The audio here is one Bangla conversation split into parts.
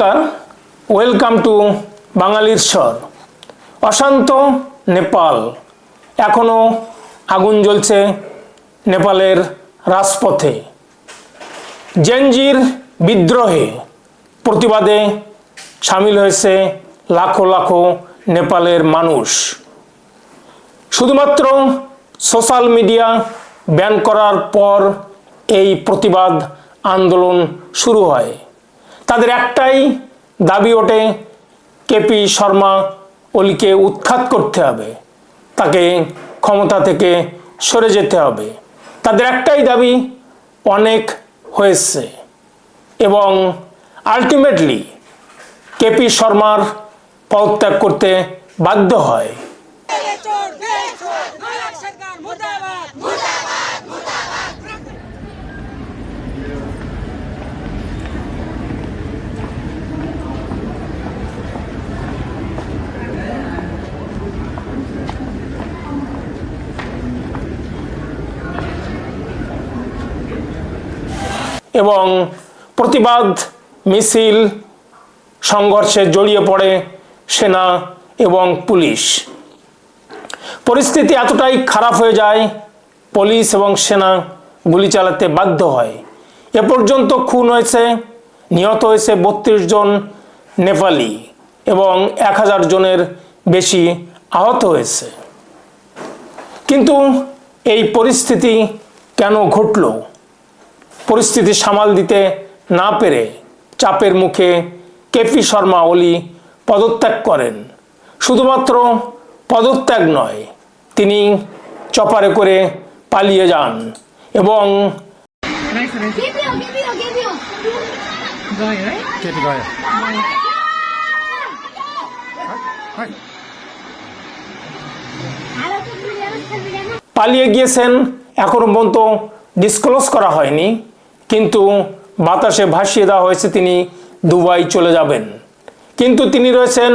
নমস্কার ওয়েলকাম টু বাঙালির স্বর। অশান্ত নেপাল এখনও আগুন জ্বলছে নেপালের রাজপথে। জেনজির বিদ্রোহে প্রতিবাদে সামিল হয়েছে লাখো লাখো নেপালের মানুষ। শুধুমাত্র সোশ্যাল মিডিয়া ব্যান করার পর এই প্রতিবাদ আন্দোলন শুরু হয়। তাদের একটাই দাবি ওঠে, কেপি শর্মা ওলিকে উৎখাত করতে হবে, তাকে ক্ষমতা থেকে সরে যেতে হবে। তাদের একটাই দাবি অনেক হয়েছে এবং আলটিমেটলি কেপি শর্মার পদত্যাগ করতে বাধ্য হয়। এবং প্রতিবাদ, মিছিল, সংঘর্ষে জড়িয়ে পড়ে সেনা এবং পুলিশ। পরিস্থিতি এতটাই খারাপ হয়ে যায়, পুলিশ এবং সেনা গুলি চালাতে বাধ্য হয়। এ পর্যন্ত খুন হয়েছে, নিহত হয়েছে বত্রিশ জন নেপালি এবং এক হাজার জনের বেশি আহত হয়েছে। কিন্তু এই পরিস্থিতি কেন ঘটল? পরিস্থিতি সামাল দিতে না পেরে চাপের মুখে কেপি শর্মা ওলি পদত্যাগ করেন। শুধুমাত্র পদত্যাগ নয়, তিনি চপারে করে পালিয়ে যান এবং পালিয়ে গিয়েছেন, এখনও পর্যন্ত ডিসক্লোজ করা হয়নি। কিন্তু বাতাসে ভাসিয়ে দেওয়া হয়েছে, তিনি দুবাই চলে যাবেন। কিন্তু তিনি রয়েছেন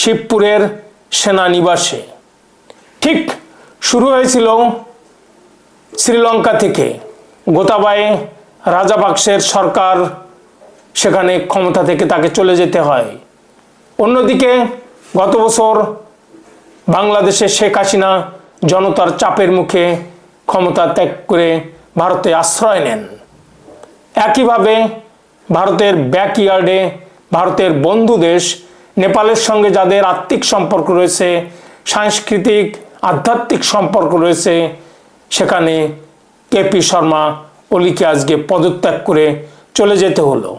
শিবপুরের সেনানিবাসে। ঠিক শুরু হয়েছিল শ্রীলঙ্কা থেকে। গোতাবায়ে রাজাবাক্সের সরকার সেখানে ক্ষমতা থেকে তাকে চলে যেতে হয়। অন্যদিকে গত বছর বাংলাদেশে শেখ হাসিনা জনতার চাপের মুখে ক্ষমতা ত্যাগ করে ভারতে আশ্রয় নেন। একইভাবে ভারতের ব্যাকইয়ার্ডে ভারতের বন্ধু দেশ নেপালের সঙ্গে যাদের আত্মিক সম্পর্ক রয়েছে, সাংস্কৃতিক, আধ্যাত্মিক সম্পর্ক রয়েছে, সেখানে কেপি শর্মা ওলিকে আজকে পদত্যাগ করে চলে যেতে হলো।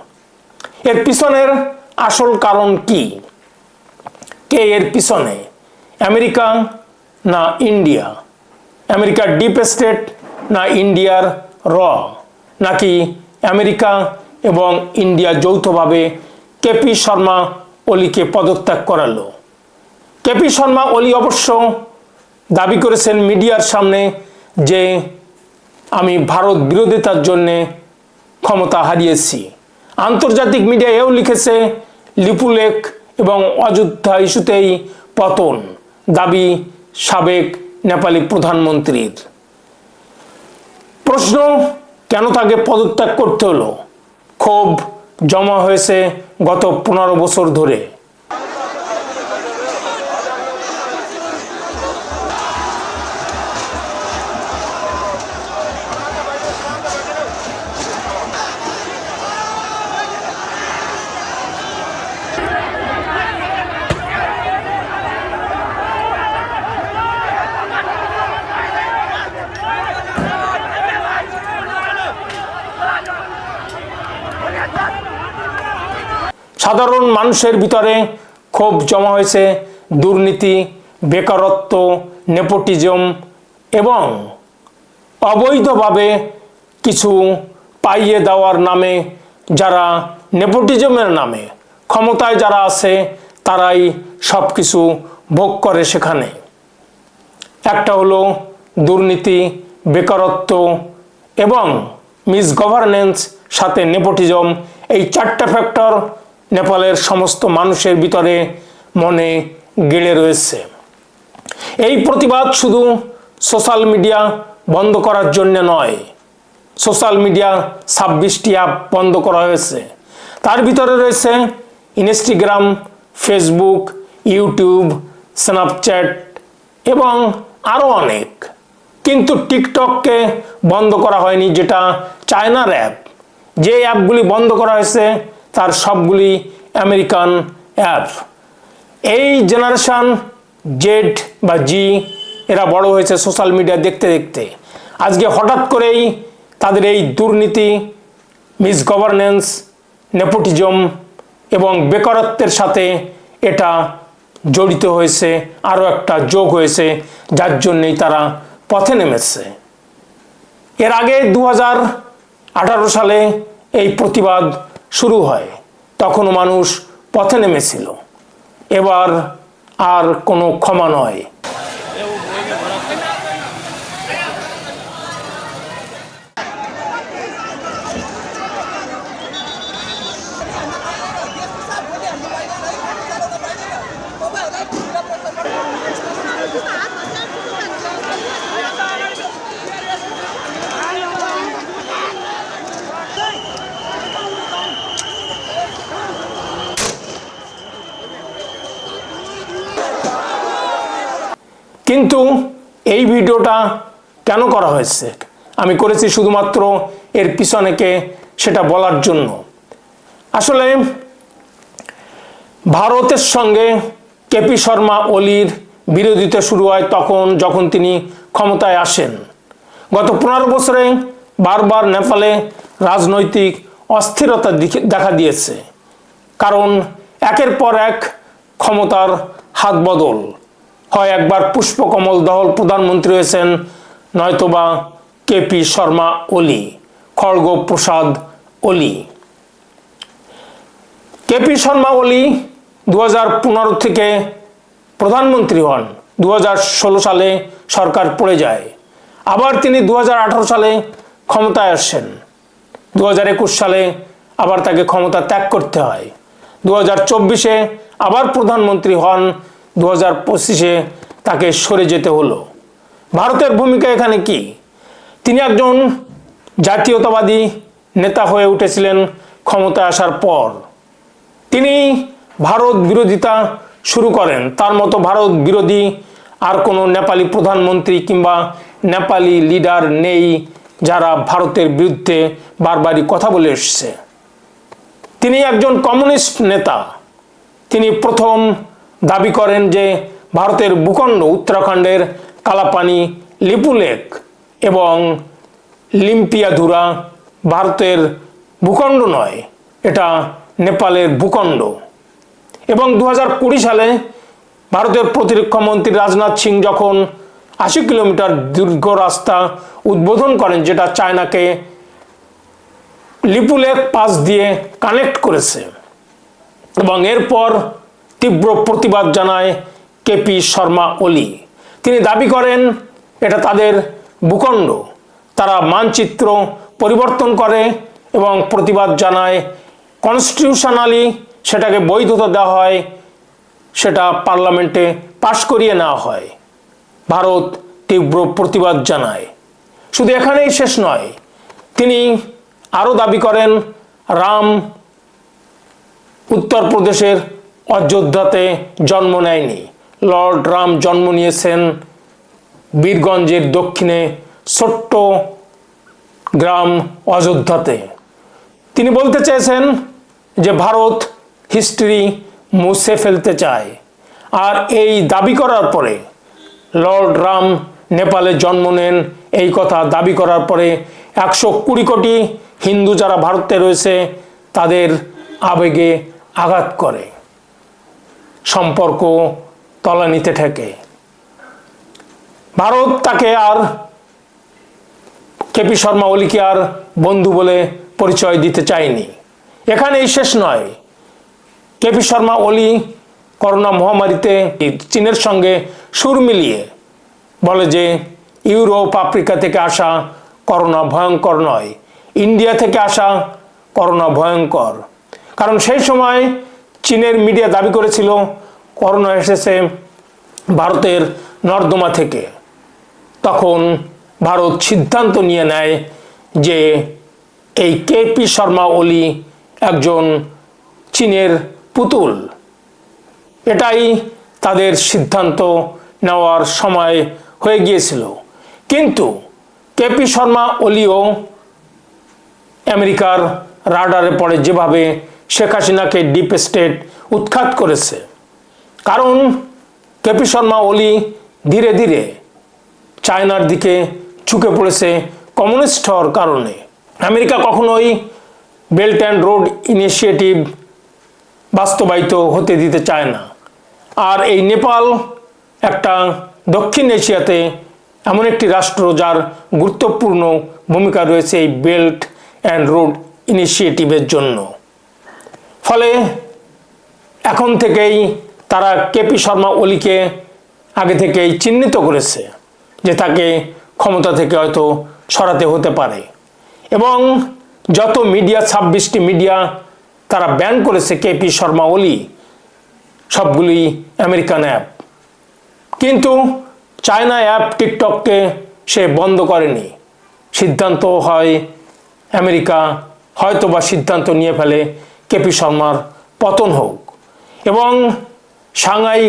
এর পিছনের আসল কারণ কি? কে এর পিছনে? আমেরিকা না ইন্ডিয়া? আমেরিকার ডিপ স্টেট না ইন্ডিয়ার র? নাকি আমেরিকা এবং ইন্ডিয়া যৌথভাবে কেপি শর্মা অলিকে পদত্যাগ করালো। কেপি শর্মা অলি অবশ্য দাবি করেছেন মিডিয়ার সামনে যে, আমি ভারত বিরোধিতার জন্যে ক্ষমতা হারিয়েছি। আন্তর্জাতিক মিডিয়া এও লিখেছে লিপুলেখ এবং অযোধ্যা ইস্যুতেই পতন। দাবি সাবেক নেপালি প্রধানমন্ত্রীর। প্রশ্ন কেন তাকে পদত্যাগ করতে হলো? ক্ষোভ জমা হয়েছে গত পনেরো বছর ধরে। মানুষের ভিতরে ক্ষোভ জমা হয়েছে, দুর্নীতি, বেকারত্ব, নেপোটিজম এবং অবৈধভাবে কিছু পাইয়ে দেওয়ার নামে যারা নেপোটিজমের নামে ক্ষমতায় যারা আছে, তারাই সব কিছু ভোগ করে সেখানে। একটা হলো দুর্নীতি, বেকারত্ব এবং মিস গভর্নেন্স সাথে নেপোটিজম, এই চারটা ফ্যাক্টর নেপালের সমস্ত মানুষের ভিতরে মনে গেড়ে রয়েছে। এই প্রতিবাদ শুধু সোশ্যাল মিডিয়া বন্ধ করার জন্য নয়, সোশ্যাল মিডিয়া ছাব্বিশটি অ্যাপ বন্ধ করা হয়েছে। তার ভিতরে রয়েছে ইনস্টাগ্রাম, ফেসবুক, ইউটিউব, স্ন্যাপচ্যাট এবং আরও অনেক। কিন্তু টিকটককে বন্ধ করা হয়নি যেটা চায়নার অ্যাপ। যে অ্যাপগুলি বন্ধ করা হয়েছে তার সবগুলি আমেরিকান অ্যাপ। এই জেনারেশান জেড বা জি, এরা বড় হয়েছে সোশ্যাল মিডিয়া দেখতে দেখতে। আজকে হঠাৎ করেই তাদের এই দুর্নীতি, মিসগভর্নেন্স, নেপোটিজম এবং বেকারত্বের সাথে এটা জড়িত হয়েছে, আরও একটা যোগ হয়েছে, যার জন্যেই তারা পথে নেমেছে। এর আগে দু সালে এই প্রতিবাদ শুরু হয়। তখন মানুষ পথে নেমেছিল। এবার আর কোনো ক্ষমা নয়। কিন্তু এই ভিডিওটা কেন করা হয়েছে? আমি করেছি শুধুমাত্র এর পিছনেকে সেটা বলার জন্য। আসলে ভারতের সঙ্গে কেপি শর্মা অলির বিরোধিতা শুরু হয় তখন যখন তিনি ক্ষমতায় আসেন। গত পনেরো বছরে বারবার নেপালে রাজনৈতিক অস্থিরতা দেখা দিয়েছে। কারণ একের পর এক ক্ষমতার হাত বদল হয় একবার পুষ্পকমল দহল প্রধানমন্ত্রী হয়েছেন, নয়তোবা কেপি শর্মা ওলি, খড়গ প্রসাদ ওলি। কেপি শর্মা ওলি দু থেকে প্রধানমন্ত্রী হন দু হাজার ষোলো সালে সরকার পড়ে যায়। আবার তিনি দু হাজার আঠারো সালে ক্ষমতায় আসেন। দু হাজার একুশ সালে আবার তাকে ক্ষমতা ত্যাগ করতে হয়। দু চব্বিশে আবার প্রধানমন্ত্রী হন দু হাজার পঁচিশে তাকে সরে যেতে হলো। ভারতের ভূমিকা এখানে কি? তিনি একজন জাতীয়তাবাদী নেতা হয়ে উঠেছিলেন ক্ষমতায় আসার পর। তিনি ভারত বিরোধিতা শুরু করেন। তার মতো ভারত বিরোধী আর কোনো নেপালি প্রধানমন্ত্রী কিংবা নেপালি লিডার নেই যারা ভারতের বিরুদ্ধে বারবারই কথা বলে এসছে। তিনি একজন কমিউনিস্ট নেতা। তিনি প্রথম দাবি করেন যে ভারতের ভূখণ্ড উত্তরাখণ্ডের কালাপানি লিপুলেক এবং লিম্পিয়াধুরা ভারতের ভূখণ্ড নয়, এটা নেপালের ভূখণ্ড। এবং দু সালে ভারতের প্রতিরক্ষা মন্ত্রী রাজনাথ সিং যখন আশি কিলোমিটার দীর্ঘ রাস্তা উদ্বোধন করেন, যেটা চায়নাকে লিপুলেক পাস দিয়ে কানেক্ট করেছে, এবং এরপর তীব্র প্রতিবাদ জানায় কেপি শর্মা ওলি তিনি দাবি করেন, এটা তাদের ভূখণ্ড। তারা মানচিত্র পরিবর্তন করে এবং প্রতিবাদ জানায়, কনস্টিটিউশনালি সেটাকে বৈধতা দেওয়া হয়, সেটা পার্লামেন্টে পাশ করিয়ে নেওয়া হয়। ভারত তীব্র প্রতিবাদ জানায়। শুধু এখানেই শেষ নয়, তিনি আরও দাবি করেন, রাম উত্তরপ্রদেশের অযোধ্যাতে জন্ম নেয়নি। লর্ড রাম জন্ম নিয়েছেন বীরগঞ্জের দক্ষিণে ছোট্ট গ্রাম অযোধ্যাতে। তিনি বলতে চেয়েছেন যে ভারত হিস্ট্রি মুছে ফেলতে চায়। আর এই দাবি করার পরে লর্ড রাম নেপালে জন্ম নেন, এই কথা দাবি করার পরে একশো কুড়ি কোটি হিন্দু যারা ভারতে রয়েছে তাদের আবেগে আঘাত করে। সম্পর্ক তলানিতে ঠেকে। ভারত তাকে আর কেপি শর্মা ওলিকে আর বন্ধু বলে পরিচয় দিতে চায়নি। এখানেই শেষ নয়। কেপি শর্মা ওলি করোনা মহামারীতে চীনের সঙ্গে সুর মিলিয়ে বলে যে, ইউরোপ, আফ্রিকা থেকে আসা করোনা ভয়ঙ্কর নয়, ইন্ডিয়া থেকে আসা করোনা ভয়ঙ্কর। কারণ সেই সময় চীনের মিডিয়া দাবি করেছিল করোনা এসেছে ভারতের নর্দমা থেকে। তখন ভারত সিদ্ধান্ত নিয়ে নেয় যে এই কেপি শর্মা ওলি একজন চীনের পুতুল। এটাই তাদের সিদ্ধান্ত নেওয়ার সময় হয়ে গিয়েছিল। কিন্তু কেপি শর্মা ওলিও আমেরিকার রাডারে পড়ে যেভাবে শেখ হাসিনাকে ডিপ স্টেট উৎখাত করেছে। কারণ কেপি শর্মা ওলি ধীরে ধীরে চায়নার দিকে ঝুঁকে পড়েছে কমিউনিস্ট হওয়ার কারণে। আমেরিকা কখনোই বেল্ট অ্যান্ড রোড ইনিশিয়েটিভ বাস্তবায়িত হতে দিতে চায় না। আর এই নেপাল একটা দক্ষিণ এশিয়াতে এমন একটি রাষ্ট্র যার গুরুত্বপূর্ণ ভূমিকা রয়েছে এই বেল্ট অ্যান্ড রোড ইনিশিয়েটিভের জন্য। ফলে এখন থেকেই তারা কেপি শর্মা ওলিকে আগে থেকেই চিহ্নিত করেছে যে তাকে ক্ষমতা থেকে হয়তো সরাতে হতে পারে। এবং যত মিডিয়া, ছাব্বিশটি মিডিয়া তারা ব্যান করেছে কেপি শর্মা ওলি, সবগুলি আমেরিকান অ্যাপ। কিন্তু চায়না অ্যাপ টিকটককে সে বন্ধ করেনি। সিদ্ধান্ত হয় আমেরিকা হয়তো বা সিদ্ধান্ত নিয়ে ফেলে কেপি শর্মার পতন হোক এবং সাংহাই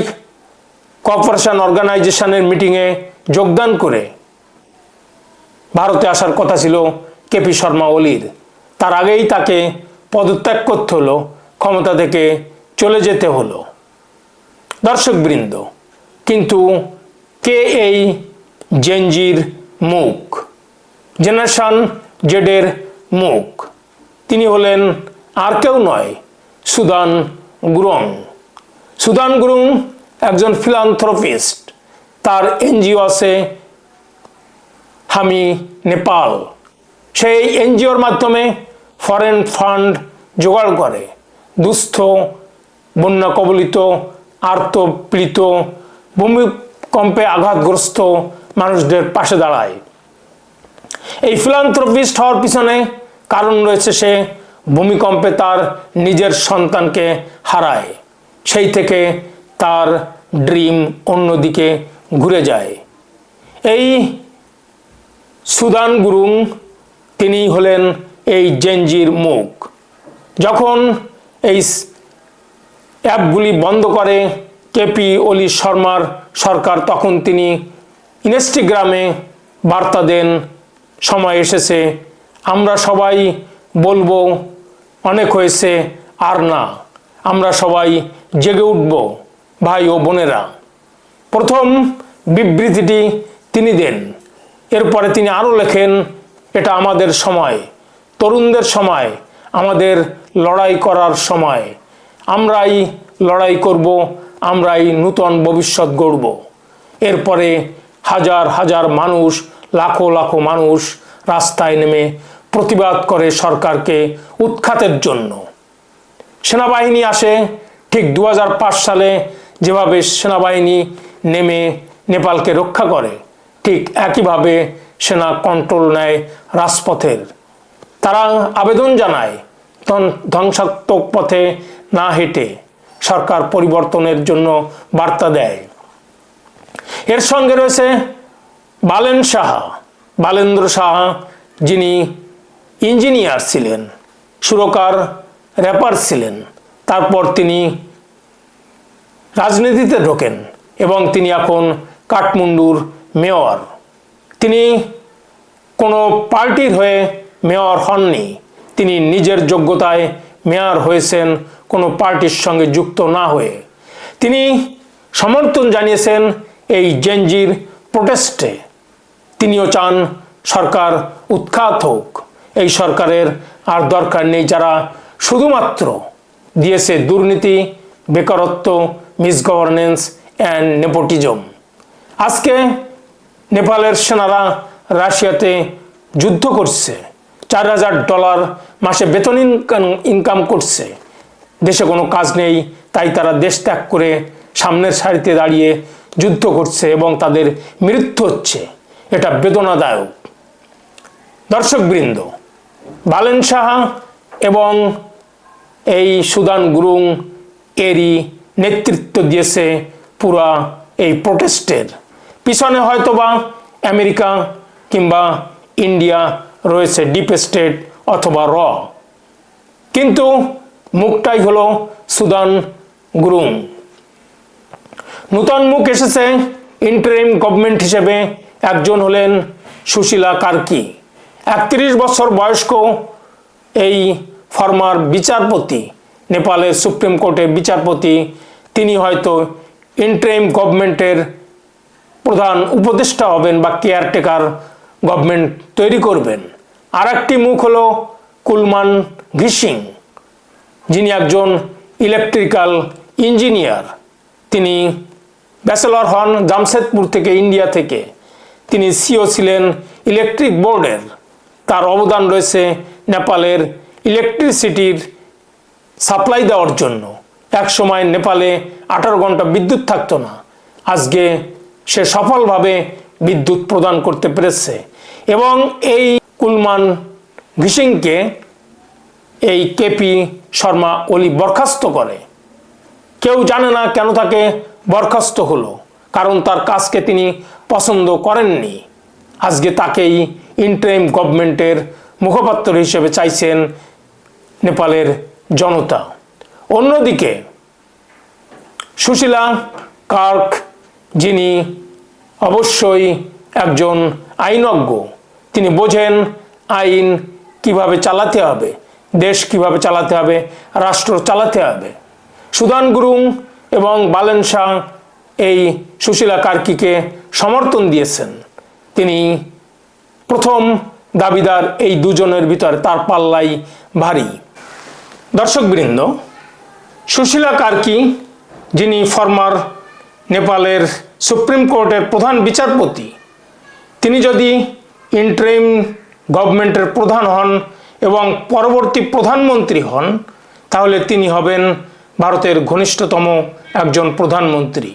কর্পোরেশন অর্গানাইজেশনের মিটিংয়ে যোগদান করে ভারতে আসার কথা ছিল কেপি শর্মা ওলির। তার আগেই তাকে পদত্যাগ করতে হলো, ক্ষমতা থেকে চলে যেতে হলো। দর্শকবৃন্দ, কিন্তু কে এই জেনজির মুখ? জেনারেশন জেডের মুখ। তিনি হলেন আর কেউ নয়, সুদান গুরং। সুদান গুরুং একজন ফিলান্থ্রপিস্ট তার এনজিও আছে হামি নেপাল। সেই এনজিওর মাধ্যমে ফরেন ফান্ড জোগাড় করে। দুস্থ বন্যা কবলিত আর্তপীড়িত, ভূমিকম্পে আঘাতগ্রস্ত মানুষদের পাশে দাঁড়ায়। এই ফিলান্থ্রপিস্ট হওয়ার পিছনে কারণ রয়েছে সে ভূমিকম্পে তার নিজের সন্তানকে হারায়। সেই থেকে তার ড্রিম অন্যদিকে ঘুরে যায়। এই সুদান গুরুং, তিনি হলেন এই জেনজির মুখ। যখন এই অ্যাপগুলি বন্ধ করে কেপি অলি শর্মার সরকার, তখন তিনি ইনস্টাগ্রামে বার্তা দেন, সময় এসেছে, আমরা সবাই বলব অনেক হয়েছে আর না। আমরা সবাই জেগে উঠব, ভাই ও বোনেরা। প্রথম বিবৃতিটি তিনি দেন। এরপরে তিনি আরও লেখেন, এটা আমাদের সময়, তরুণদের সময়, আমাদের লড়াই করার সময়। আমরাই লড়াই করব, আমরাই নূতন ভবিষ্যৎ গড়ব। এরপরে হাজার হাজার মানুষ, লাখো লাখো মানুষ রাস্তায় নেমে প্রতিবাদ করে সরকারকে উৎখাতের জন্য। সেনাবাহিনী আসে, ঠিক দু হাজার পাঁচ সালে যেভাবে সেনাবাহিনী নেমে নেপালকে রক্ষা করে, ঠিক একইভাবে সেনা কন্ট্রোল নেয় রাজপথের। তারা আবেদন জানায় ধ্বং- ধ্বংসাত্মক পথে না হেঁটে সরকার পরিবর্তনের জন্য বার্তা দেয়। এর সঙ্গে রয়েছে বালেন সাহা। বালেন্দ্র সাহা, যিনি ইঞ্জিনিয়ার ছিলেন, সুরকার, র্যাপার ছিলেন। তারপর তিনি রাজনীতিতে ঢোকেন এবং তিনি এখন কাঠমান্ডুর মেয়র। তিনি কোনো পার্টির হয়ে মেয়র হননি। তিনি নিজের যোগ্যতায় মেয়র হয়েছেন, কোনো পার্টির সঙ্গে যুক্ত না হয়ে। তিনি সমর্থন জানিয়েছেন এই জেনজির প্রোটেস্টে। তিনিও চান সরকার উৎখাত হোক। এই সরকারের আর দরকার নেই যারা শুধুমাত্র দিয়েছে দুর্নীতি, বেকারত্ব, মিসগভর্নেন্স অ্যান্ড নেপোটিজম। আজকে নেপালের সেনারা রাশিয়াতে যুদ্ধ করছে, চার হাজার ডলার মাসে বেতন ইনকাম ইনকাম করছে। দেশে কোনো কাজ নেই, তাই তারা দেশ ত্যাগ করে সামনের সারিতে দাঁড়িয়ে যুদ্ধ করছে এবং তাদের মৃত্যু হচ্ছে। এটা বেদনাদায়ক। দর্শকবৃন্দ বালেন সাহা এবং এই সুদান গুরুং এরই নেতৃত্ব দিয়েছে পুরা এই প্রোটেস্টের। পিছনে হয়তোবা আমেরিকা কিংবা ইন্ডিয়া রয়েছে ডিপ স্টেট অথবা র। কিন্তু মুখটাই হলো সুদান গুরুং। নূতন মুখ এসেছে ইন্টারিম গভর্নমেন্ট হিসেবে একজন হলেন সুশীলা কার্কি। একত্রিশ বছর বয়স্ক এই ফর্মার বিচারপতি, নেপালের সুপ্রিম কোর্টের বিচারপতি, তিনি হয়তো ইন্টারিম গভর্নমেন্টের প্রধান উপদেষ্টা হবেন বা কেয়ারটেকার গভর্নমেন্ট তৈরি করবেন। আর একটি মুখ হলো কুলমান ঘিসিং, যিনি একজন ইলেকট্রিক্যাল ইঞ্জিনিয়ার তিনি ব্যাচেলর হন জামশেদপুর থেকে ইন্ডিয়া থেকে। তিনি সিও ছিলেন ইলেকট্রিক বোর্ডের তার অবদান রয়েছে নেপালের ইলেকট্রিসিটির সাপ্লাই দেওয়ার জন্য। এক সময় নেপালে আঠারো ঘণ্টা বিদ্যুৎ থাকতো না। আজকে সে সফলভাবে বিদ্যুৎ প্রদান করতে পেরেছে। এবং এই কুলমান ঘিসিংকে এই কেপি শর্মা ওলি বরখাস্ত করে। কেউ জানে না কেন তাকে বরখাস্ত হলো, কারণ তার কাজকে তিনি পছন্দ করেননি। আজকে তাকেই ইন্টারিম গভর্নমেন্টের মুখপাত্র হিসেবে চাইছেন নেপালের জনতা। অন্যদিকে, সুশীলা কার্ক, যিনি অবশ্যই একজন আইনজ্ঞ, তিনি বোঝেন আইন কীভাবে চালাতে হবে, দেশ কীভাবে চালাতে হবে, রাষ্ট্র চালাতে হবে। সুদান গুরুং এবং বালেন শাহ এই সুশীলা কার্কিকে সমর্থন দিয়েছেন। তিনি প্রথম দাবিদার এই দুজনের ভিতরে তার পাল্লাই ভারী। দর্শকবৃন্দ, সুশীলা কার্কি, যিনি ফর্মার নেপালের সুপ্রিম কোর্টের প্রধান বিচারপতি, তিনি যদি ইন্টারিম গভর্নমেন্টের প্রধান হন এবং পরবর্তী প্রধানমন্ত্রী হন, তাহলে তিনি হবেন ভারতের ঘনিষ্ঠতম একজন প্রধানমন্ত্রী।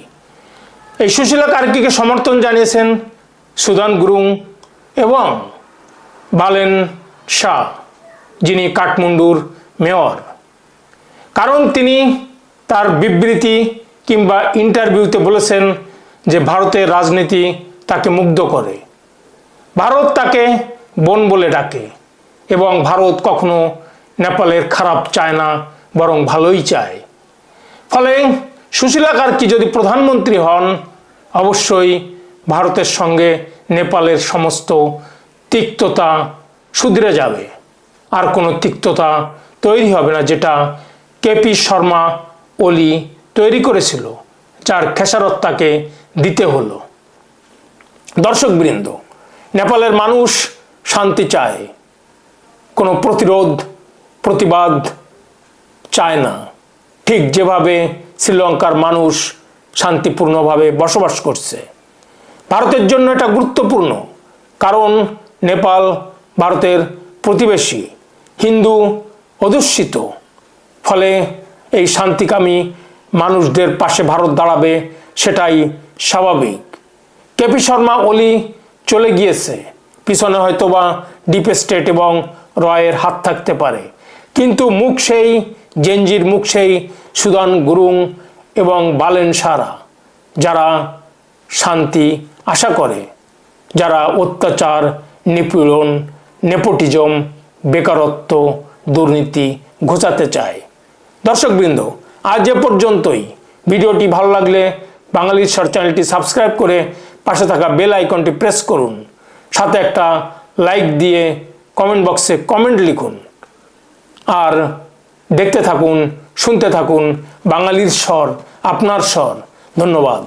এই সুশীলা কার্কিকে সমর্থন জানিয়েছেন সুদান গুরুং এবং বালেন শাহ, যিনি কাঠমান্ডুর মেয়র। কারণ তিনি তার বিবৃতি কিংবা ইন্টারভিউতে বলেছেন যে ভারতের রাজনীতি তাকে মুগ্ধ করে। ভারত তাকে বোন বলে ডাকে এবং ভারত কখনো নেপালের খারাপ চায় না, বরং ভালোই চায়। ফলে সুশীলা কার্কি যদি প্রধানমন্ত্রী হন, অবশ্যই ভারতের সঙ্গে নেপালের সমস্ত তিক্ততা সুধরে যাবে। আর কোনো তিক্ততা তৈরি হবে না, যেটা কেপি শর্মা ওলি তৈরি করেছিল, যার খেসারত তাকে দিতে হলো। দর্শকবৃন্দ, নেপালের মানুষ শান্তি চায়, কোনো প্রতিরোধ, প্রতিবাদ চায় না। ঠিক যেভাবে শ্রীলঙ্কার মানুষ শান্তিপূর্ণভাবে বসবাস করছে ভারতের জন্য এটা গুরুত্বপূর্ণ। কারণ নেপাল ভারতের প্রতিবেশী, হিন্দু অধ্যুষিত। ফলে এই শান্তিকামী মানুষদের পাশে ভারত দাঁড়াবে সেটাই স্বাভাবিক। কেপি শর্মা ওলি চলে গিয়েছে। পিছনে হয়তোবা ডিপ স্টেট এবং রয়ের হাত থাকতে পারে। কিন্তু মুখ সেই জেনজির, মুখ সেই সুদান গুরুং এবং বালেন সারা যারা শান্তি আশা করে, যারা অত্যাচার, নিপীড়ন, নেপোটিজম, বেকারত্ব, দুর্নীতি ঘোচাতে চায়। দর্শকবৃন্দ, আজ এ পর্যন্তই। ভিডিওটি ভালো লাগলে বাঙালির স্বর চ্যানেলটি সাবস্ক্রাইব করে পাশে থাকা বেল আইকনটি প্রেস করুন। সাথে একটা লাইক দিয়ে কমেন্ট বক্সে কমেন্ট লিখুন। আর দেখতে থাকুন, শুনতে থাকুন বাঙালির স্বর, আপনার স্বর। ধন্যবাদ।